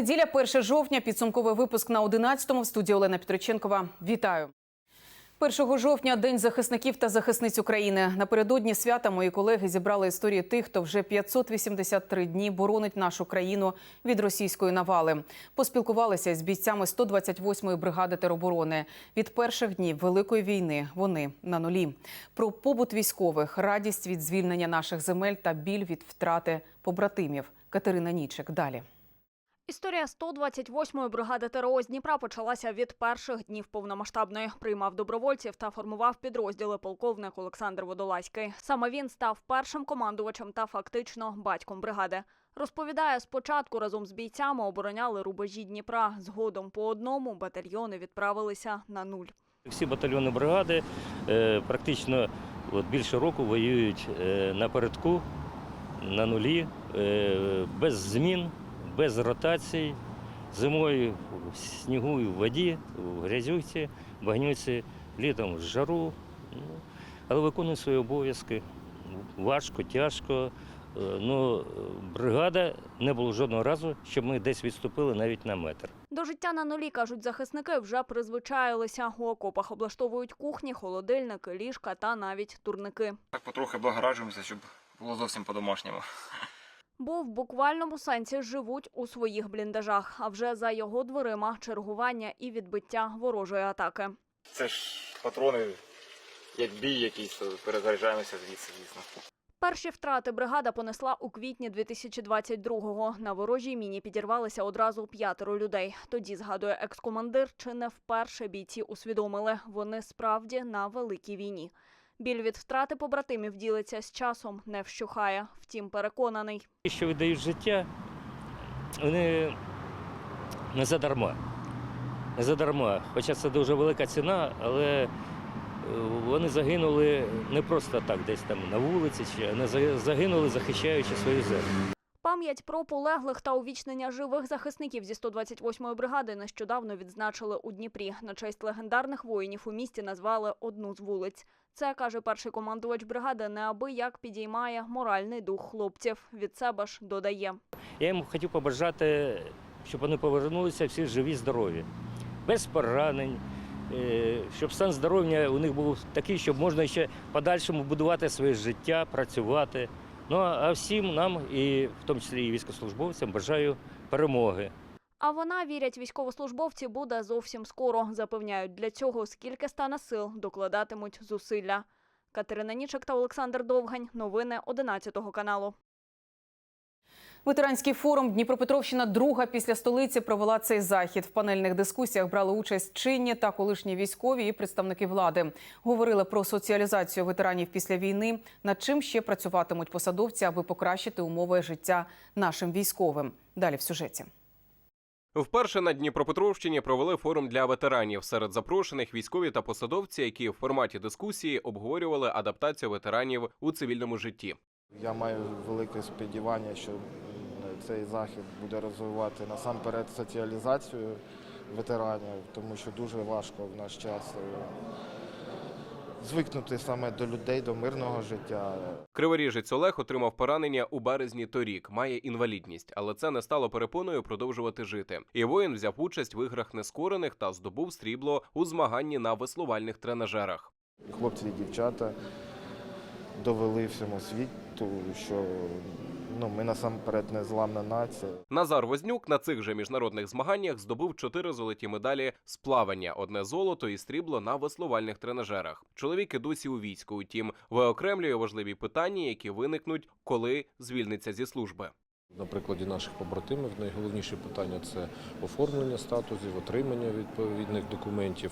Неділя, 1 жовтня, підсумковий випуск на 11-му в студії Олена Петриченкова. Вітаю. 1 жовтня День захисників та захисниць України. Напередодні свята мої колеги зібрали історії тих, хто вже 583 дні боронить нашу країну від російської навали. Поспілкувалися з бійцями 128-ї бригади тероборони. Від перших днів великої війни вони на нулі. Про побут військових, радість від звільнення наших земель та біль від втрати побратимів. Катерина Нічик далі. Історія 128-ї бригади ТРО з Дніпра почалася від перших днів повномасштабної. Приймав добровольців та формував підрозділи полковник Олександр Водолазький. Саме він став першим командувачем та фактично батьком бригади. Розповідає, спочатку разом з бійцями обороняли рубежі Дніпра. Згодом по одному батальйони відправилися на нуль. Всі батальйони бригади е, практично більше року воюють е, напередку, на нулі, е, без змін, без ротацій, зимою в снігу і в воді, в грязюці, багнюці, літом в жару. Ну, але виконують свої обов'язки. Важко, тяжко. Е, Ну, бригада не було жодного разу, щоб ми десь відступили навіть на метр. До життя на нулі, кажуть захисники, вже призвичаїлися. У окопах облаштовують кухні, холодильники, ліжка та навіть турники. Так потрохи благоражуємося, щоб було зовсім по-домашньому. Бо в буквальному сенсі живуть у своїх бліндажах, а вже за його дверима чергування і відбиття ворожої атаки. Це ж патрони, як бій якийсь, перезаряджаємося звідси, звісно. Перші втрати бригада понесла у квітні 2022-го. На ворожій міні підірвалися одразу п'ятеро людей. Тоді, згадує екс-командир, чи не вперше бійці усвідомили, вони справді на великій війні. Біль від втрати побратимів ділиться з часом, не вщухає. Втім, переконаний, що віддають життя, вони не задарма. Не задарма. Хоча це дуже велика ціна, але е, вони загинули не просто так, десь там на вулиці, чи не загинули, захищаючи свою землю. Пам'ять про полеглих та увічнення живих захисників зі 128-ї бригади нещодавно відзначили у Дніпрі. На честь легендарних воїнів у місті назвали одну з вулиць. Це, каже перший командувач бригади, неабияк підіймає моральний дух хлопців. Від себе ж додає. Я їм хотів побажати, щоб вони повернулися всі живі, здорові, без поранень, е, щоб стан здоров'я у них був такий, щоб можна ще подальшому будувати своє життя, працювати. Ну а всім нам, і в тому числі і військовослужбовцям, бажаю перемоги. А вона, вірять військовослужбовці, буде зовсім скоро. Запевняють, для цього скільки стане сил, докладатимуть зусилля. Катерина Нічик та Олександр Довгань. Новини 11 каналу. Ветеранський форум Дніпропетровщина друга після столиці провела цей захід. В панельних дискусіях брали участь чинні та колишні військові і представники влади. Говорили про соціалізацію ветеранів після війни, над чим ще працюватимуть посадовці, аби покращити умови життя нашим військовим. Далі в сюжеті. Вперше на Дніпропетровщині провели форум для ветеранів. Серед запрошених військові та посадовці, які в форматі дискусії обговорювали адаптацію ветеранів у цивільному житті. Я маю велике сподівання, що цей захід буде розвивати насамперед соціалізацію ветеранів, тому що дуже важко в наш час е, звикнути саме до людей, до мирного життя. Криворіжець Олег отримав поранення у березні торік, має інвалідність, але це не стало перепоною продовжувати жити. І воїн взяв участь в іграх нескорених та здобув срібло у змаганні на веслувальних тренажерах. Хлопці і дівчата довели всьому світу, що ну, ми насамперед не зламна нація. Назар Вознюк на цих же міжнародних змаганнях здобув чотири золоті медалі з плавання, одне золото і срібло на веслувальних тренажерах. Чоловік і досі у війську, утім, виокремлює важливі питання, які виникнуть, коли звільниться зі служби. На прикладі наших побратимів найголовніше питання це оформлення статусів, отримання відповідних документів,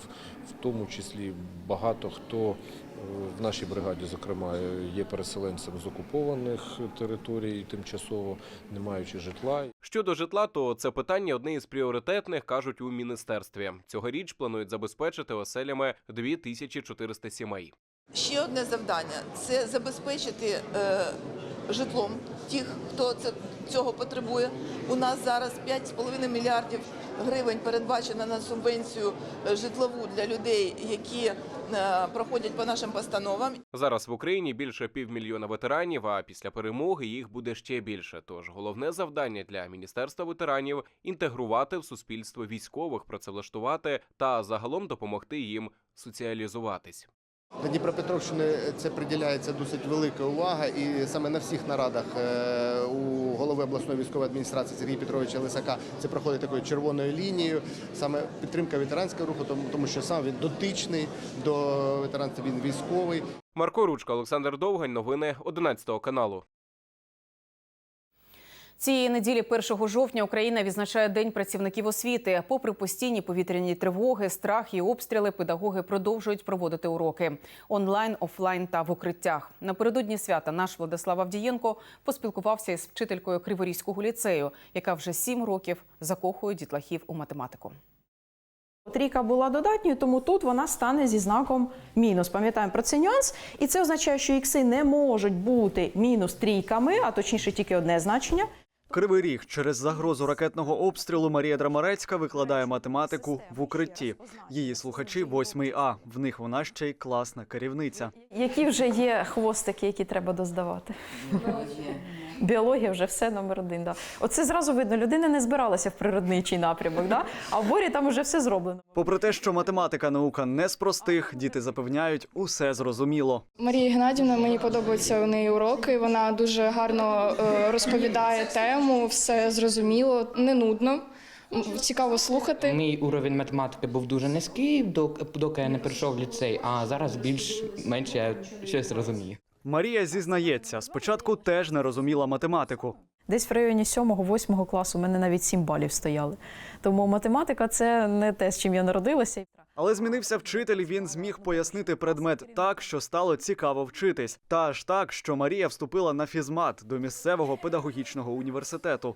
в тому числі багато хто е, в нашій бригаді, зокрема, є переселенцем з окупованих територій, тимчасово не маючи житла. Щодо житла, то це питання одне із пріоритетних, кажуть у міністерстві. Цьогоріч планують забезпечити оселями 2400 сімей. Ще одне завдання це забезпечити е, житлом тих, хто це, цього потребує. У нас зараз 5,5 мільярдів гривень передбачено на субвенцію е, житлову для людей, які е, проходять по нашим постановам. Зараз в Україні більше півмільйона ветеранів, а після перемоги їх буде ще більше. Тож головне завдання для міністерства ветеранів інтегрувати в суспільство військових, працевлаштувати та загалом допомогти їм соціалізуватись. Для Дніпропетровщини це приділяється досить велика увага, і саме на всіх нарадах е, у голови обласної військової адміністрації Сергія Петровича Лисака це проходить такою червоною лінією. Саме підтримка ветеранського руху, тому що сам він дотичний до ветеранства, він військовий. Марко Ручка, Олександр Довгань. Новини 11 каналу. Цієї неділі, 1 жовтня, Україна відзначає День працівників освіти. Попри постійні повітряні тривоги, страх і обстріли, педагоги продовжують проводити уроки онлайн, офлайн та в укриттях. Напередодні свята наш Владислав Авдієнко поспілкувався із вчителькою Криворізького ліцею, яка вже сім років закохує дітлахів у математику. Трійка була додатньою, тому тут вона стане зі знаком мінус. Пам'ятаємо про цей нюанс. І це означає, що ікси не можуть бути мінус трійками, а точніше тільки одне значення. Кривий ріг через загрозу ракетного обстрілу Марія Драмарецька викладає математику в укритті. Її слухачі 8 А. В них вона ще й класна керівниця. Які вже є хвостики, які треба доздавати? Біологія вже все номер один. Да. Оце зразу видно, людина не збиралася в природничий напрямок, да? а в борі там вже все зроблено. Попри те, що математика наука не з простих, діти запевняють, усе зрозуміло. Марія Геннадівна, мені подобаються у неї уроки. Вона дуже гарно е, розповідає тему, все зрозуміло, не нудно. Цікаво слухати. Мій уровень математики був дуже низький, док- доки я не прийшов в ліцей, а зараз більш-менш я щось розумію. Марія зізнається, спочатку теж не розуміла математику. Десь в районі 7-8 класу у мене навіть 7 балів стояли. Тому математика це не те, з чим я народилася. Але змінився вчитель. Він зміг пояснити предмет так, що стало цікаво вчитись. Та аж так, що Марія вступила на фізмат до місцевого педагогічного університету.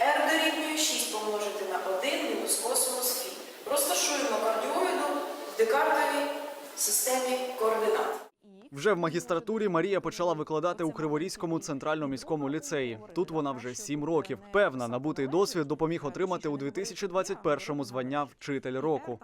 r дорівнює 6 помножити на 1 мінус косинус фі. Розташуємо кардіоїду в декартовій системі координат. Вже в магістратурі Марія почала викладати у Криворізькому центральному міському ліцеї. Тут вона вже сім років. Певна, набутий досвід допоміг отримати у 2021-му звання вчитель року.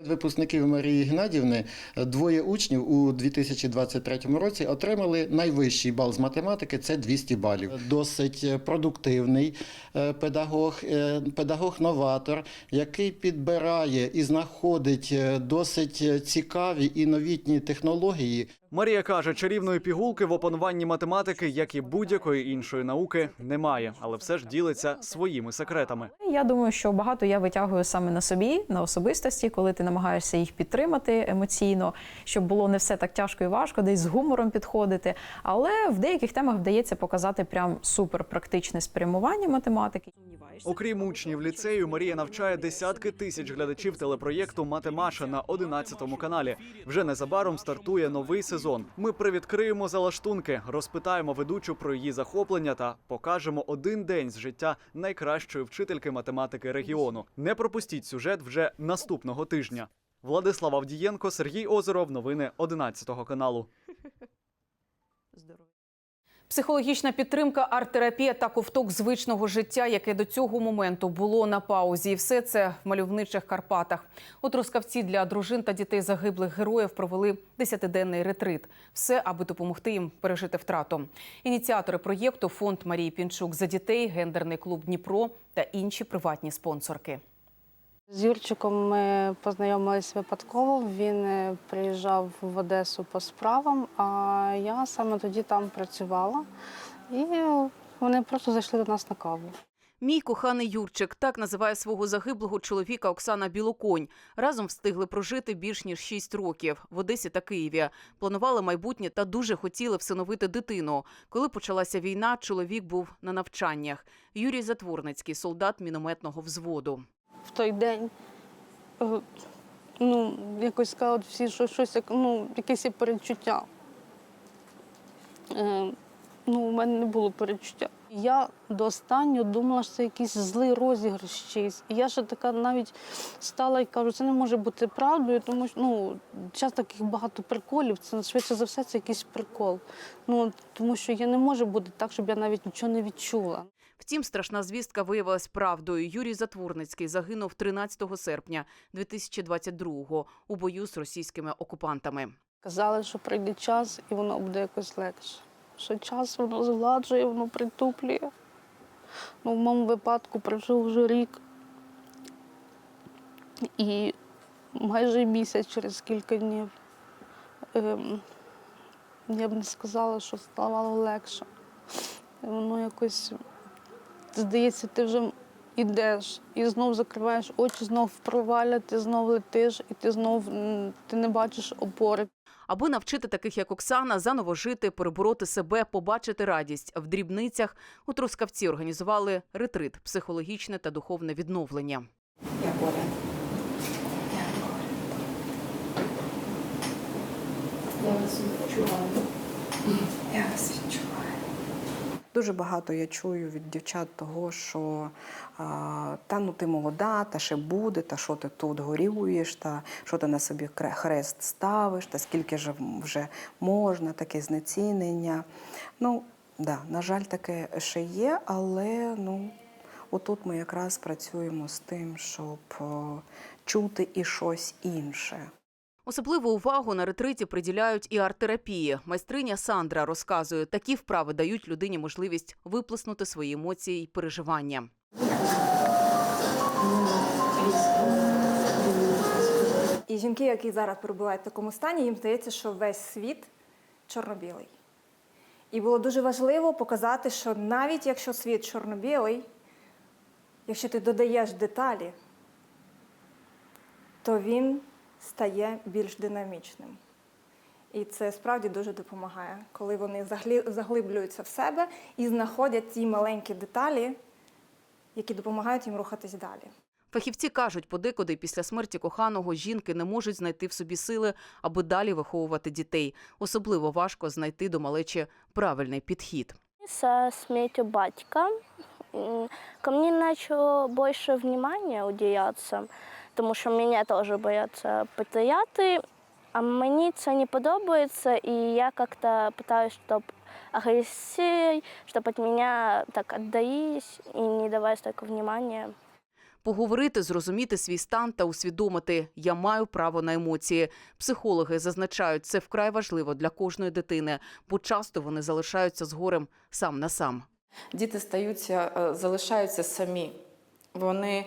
Випускників Марії Геннадівни двоє учнів у 2023 році отримали найвищий бал з математики це 200 балів. Досить продуктивний е, педагог, е, педагог-новатор, який підбирає і знаходить е, досить цікаві і новітні технології. Марія каже, чарівної пігулки в опануванні математики, як і будь-якої іншої науки, немає, але все ж ділиться своїми секретами. Я думаю, що багато я витягую саме на собі, на особистості, коли ти намагаєшся їх підтримати емоційно, щоб було не все так тяжко і важко, десь з гумором підходити. Але в деяких темах вдається показати прям супер практичне спрямування математики. Окрім учнів ліцею, Марія навчає десятки тисяч глядачів телепроєкту Матемаша на 11 каналі. Вже незабаром стартує новий сезон. Ми привідкриємо залаштунки, розпитаємо ведучу про її захоплення та покажемо один день з життя найкращої вчительки математики регіону. Не пропустіть сюжет вже наступного тижня. Владислав Авдієнко, Сергій Озеров. Новини 11 каналу. Психологічна підтримка, арт-терапія та ковток звичного життя, яке до цього моменту було на паузі. І все це в мальовничих Карпатах. У Трускавці для дружин та дітей загиблих героїв провели десятиденний ретрит. Все, аби допомогти їм пережити втрату. Ініціатори проєкту фонд Марії Пінчук за дітей, гендерний клуб Дніпро та інші приватні спонсорки. З Юрчиком ми познайомились випадково. Він е, приїжджав в Одесу по справам, а я саме тоді там працювала. І вони просто зайшли до нас на каву. Мій коханий Юрчик так називає свого загиблого чоловіка Оксана Білоконь. Разом встигли прожити більш ніж 6 років в Одесі та Києві. Планували майбутнє та дуже хотіли всиновити дитину. Коли почалася війна, чоловік був на навчаннях. Юрій Затворницький, солдат мінометного взводу. В той день е, ну, якось сказали всі, що щось ну, якесь передчуття. Е, ну, у мене не було передчуття. Я до останнього думала, що це якийсь злий розіграш чийсь. І я ще така навіть стала і кажу, це не може бути правдою, тому що ну, час таких багато приколів, це швидше за все це якийсь прикол. Ну, тому що я не може бути так, щоб я навіть нічого не відчула. Втім, страшна звістка виявилась правдою. Юрій Затворницький загинув 13 серпня 2022-го у бою з російськими окупантами. Казали, що прийде час і воно буде якось легше. Що час воно згладжує, воно притуплює. Ну, в моєму випадку пройшов вже рік. І майже місяць через кілька днів. Ем, я б не сказала, що ставало легше. Воно якось, здається, ти вже йдеш і знов закриваєш очі, знов проваля, ти знов летиш, і ти знов ти не бачиш опори. Аби навчити таких, як Оксана, заново жити, перебороти себе, побачити радість в дрібницях, у Трускавці організували ретрит, психологічне та духовне відновлення. Дуже багато я чую від дівчат того, що та ну ти молода, та ще буде, та що ти тут горюєш, та що ти на собі хрест ставиш, та скільки ж вже можна, таке знецінення. Ну, да, на жаль, таке ще є, але ну, отут ми якраз працюємо з тим, щоб чути і щось інше. Особливу увагу на ретриті приділяють і арт-терапії. Майстриня Сандра розказує, такі вправи дають людині можливість виплеснути свої емоції й переживання. І жінки, які зараз перебувають в такому стані, їм здається, що весь світ чорно-білий. І було дуже важливо показати, що навіть якщо світ чорно-білий, якщо ти додаєш деталі, то він стає більш динамічним. І це справді дуже допомагає, коли вони заглиблюються в себе і знаходять ті маленькі деталі, які допомагають їм рухатись далі. Фахівці кажуть, подекуди після смерті коханого жінки не можуть знайти в собі сили, аби далі виховувати дітей. Особливо важко знайти до малечі правильний підхід. Со смертью батька ко мне начало больше внимания уделяться, тому що мене теж бояться потеряти, а мені це не подобається, і я як-то питаюсь, щоб агрессией, чтобы от меня так отдались и не давая столько внимания. Поговорити, зрозуміти свій стан та усвідомити я маю право на емоції. Психологи зазначають, це вкрай важливо для кожної дитини, бо часто вони залишаються з горем сам на сам. Діти стаються, е, залишаються самі. Вони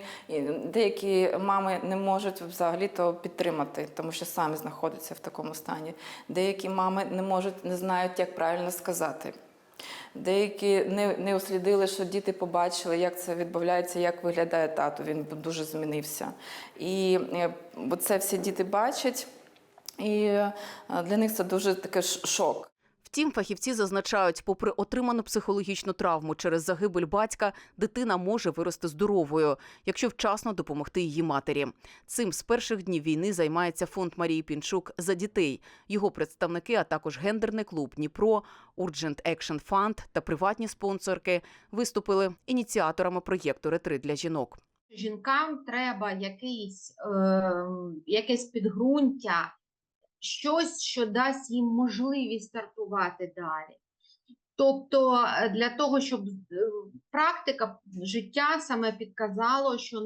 деякі мами не можуть взагалі то підтримати, тому що самі знаходяться в такому стані. Деякі мами не можуть, не знають, як правильно сказати. Деякі не, не услідили, що діти побачили, як це відбувається, як виглядає тато. Він дуже змінився. І е, це всі діти бачать, і е, для них це дуже такий шок. Втім, фахівці зазначають, попри отриману психологічну травму через загибель батька, дитина може вирости здоровою, якщо вчасно допомогти її матері. Цим з перших днів війни займається фонд Марії Пінчук за дітей. Його представники, а також гендерний клуб Дніпро, Urgent Action Fund та приватні спонсорки виступили ініціаторами проєкту Ретрит для жінок. Жінкам треба якийсь, е, якесь підґрунтя, щось, що дасть їм можливість стартувати далі. Тобто, е, для того, щоб е, практика життя саме підказало, що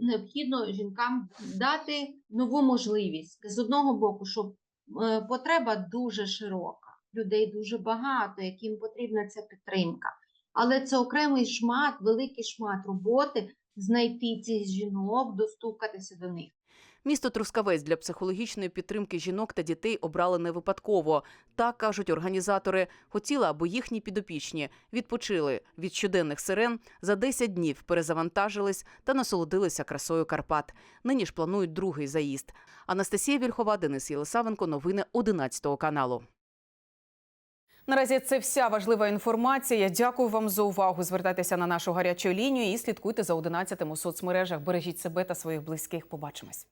необхідно жінкам дати нову можливість. З одного боку, щоб е, потреба дуже широка, людей дуже багато, яким потрібна ця підтримка. Але це окремий шмат, великий шмат роботи знайти цих жінок, достукатися до них. Місто Трускавець для психологічної підтримки жінок та дітей обрали не випадково. Так кажуть організатори, хотіли, аби їхні підопічні відпочили від щоденних сирен, за 10 днів перезавантажились та насолодилися красою Карпат. Нині ж планують другий заїзд. Анастасія Вільхова, Денис Єлисавенко. Новини 11 каналу. Наразі це вся важлива інформація. Дякую вам за увагу. Звертайтеся на нашу гарячу лінію і слідкуйте за 11 у соцмережах. Бережіть себе та своїх близьких. Побачимось.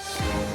Thank you